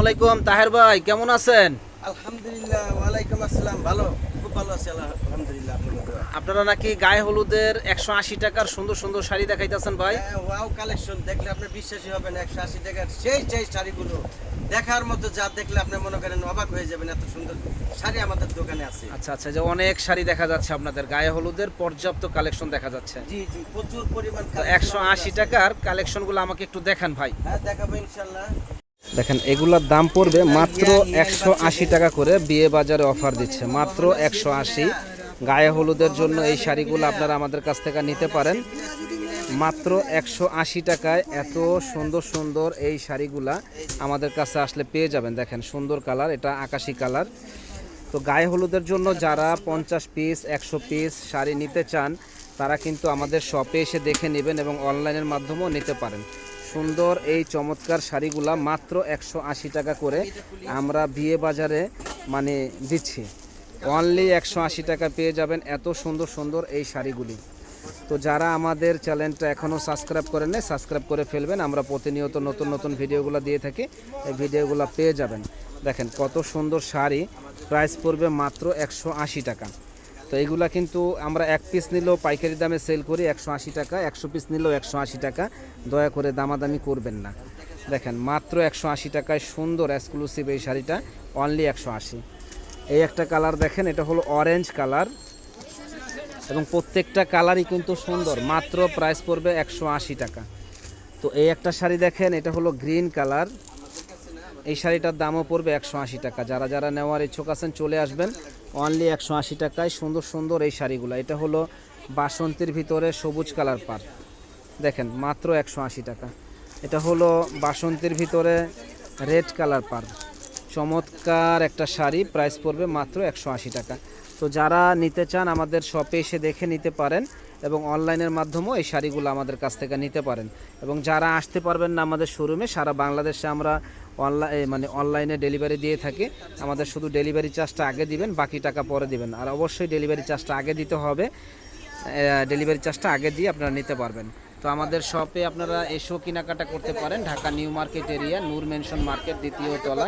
আলাইকুম তাহের ভাই কেমন আছেন? আলহামদুলিল্লাহ ওয়ালাইকুম আসসালাম ভালো? খুব ভালো আছি আলহামদুলিল্লাহ আপনারা নাকি গায়ে হলুদের একশো আশি টাকার সুন্দর সুন্দর শাড়ি দেখাইতেছেন ভাই? হ্যাঁ, ওয়াও কালেকশন দেখলে আপনি বিশ্বাসী হবেন একশো আশি টাকার সেই সেই শাড়িগুলো। দেখার মতো যা দেখলে আপনি মনে করেন অবাক হয়ে যাবেন এত সুন্দর শাড়ি আমাদের দোকানে আছে। আচ্ছা আচ্ছা যে অনেক শাড়ি দেখা যাচ্ছে আপনাদের গায়ে হলুদের পর্যাপ্ত কালেকশন দেখা যাচ্ছে। জি জি প্রচুর পরিমাণ একশো আশি। টাকার কালেকশনগুলো আমাকে একটু দেখান ভাই। হ্যাঁ দেখাবো ইনশাল্লাহ। দেখেন, এগুলোর দাম পড়বে মাত্র একশো আশি টাকা করে বিয়ে বাজারে অফার দিচ্ছে। মাত্র একশো আশি। গায়ে হলুদের জন্য এই শাড়িগুলো আপনারা আমাদের কাছ থেকে নিতে পারেন। মাত্র একশো আশি টাকায় এত সুন্দর সুন্দর এই শাড়িগুলা আমাদের কাছে আসলে পেয়ে যাবেন। দেখেন, সুন্দর কালার, এটা আকাশি কালার। তো গায়ে হলুদের জন্য যারা পঞ্চাশ পিস, একশো পিস শাড়ি নিতে চান, তারা কিন্তু আমাদের শপে এসে দেখে নেবেন এবং অনলাইনের মাধ্যমেও নিতে পারেন। সুন্দর এই চমৎকার শাড়িগুলা মাত্র একশো আশি টাকা করে আমরা বিয়ে বাজারে মানে দিচ্ছি। অনলি একশো আশি টাকা পেয়ে যাবেন এত সুন্দর সুন্দর এই শাড়িগুলি। তো যারা আমাদের চ্যানেলটা এখনও সাবস্ক্রাইব করেন নাই, সাবস্ক্রাইব করে ফেলবেন। আমরা প্রতিনিয়ত নতুন নতুন ভিডিওগুলো দিয়ে থাকি, এই ভিডিওগুলো পেয়ে যাবেন। দেখেন কত সুন্দর শাড়ি, প্রাইস পড়বে মাত্র একশো আশি টাকা। তো এইগুলা কিন্তু আমরা এক পিস নিলেও পাইকারি দামে সেল করি, একশো আশি টাকা। একশো পিস নিলেও একশো আশি টাকা। দয়া করে দামাদামি করবেন না। দেখেন, মাত্র একশো আশি টাকায় সুন্দর এক্সক্লুসিভ এই শাড়িটা অনলি একশো আশি। এই একটা কালার দেখেন, এটা হলো অরেঞ্জ কালার এবং প্রত্যেকটা কালারই কিন্তু সুন্দর, মাত্র প্রাইস পড়বে একশো আশি টাকা। তো এই একটা শাড়ি দেখেন, এটা হলো গ্রিন কালার এই শাড়িটার দামও পড়বে একশো আশি টাকা। যারা যারা নেওয়ার ইচ্ছুক আছেন চলে আসবেন। অনলি একশো আশি টাকায় সুন্দর সুন্দর এই শাড়িগুলো। এটা হলো বাসন্তীর ভিতরে সবুজ কালার পার দেখেন, মাত্র একশো আশি টাকা। এটা হলো বাসন্তীর ভিতরে রেড কালার পার চমৎকার একটা শাড়ি প্রাইস পড়বে মাত্র একশো আশি টাকা। তো যারা নিতে চান আমাদের শপে এসে দেখে নিতে পারেন এবং অনলাইনের মাধ্যমেও এই শাড়িগুলো আমাদের কাছ থেকে নিতে পারেন। এবং যারা আসতে পারবেন না আমাদের শোরুমে সারা বাংলাদেশে আমরা অনলাইন মানে অনলাইনে ডেলিভারি দিয়ে থাকি। আমাদের শুধু ডেলিভারি চার্জটা আগে দিবেন, বাকি টাকা পরে দিবেন। আর অবশ্যই ডেলিভারি চার্জটা আগে দিতে হবে। ডেলিভারি চার্জটা আগে দিয়ে আপনারা নিতে পারবেন। তো আমাদের শপে আপনারা এসো কেনাকাটা করতে পারেন। Dhaka new market area, Noor mansion market, দ্বিতীয় তলা,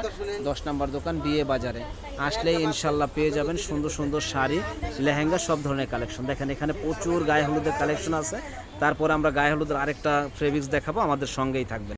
দশ নম্বর দোকান, বিয়ে বাজারে। আসলে ইনশাল্লাহ পেয়ে যাবেন সুন্দর সুন্দর শাড়ি, লেহেঙ্গা, সব ধরনের কালেকশন। দেখেন, এখানে প্রচুর গায়ে হলুদের কালেকশন আছে। তারপর আমরা গায়ে হলুদের আরেকটা ফেব্রিক্স দেখাবো, আমাদের সঙ্গেই থাকবেন।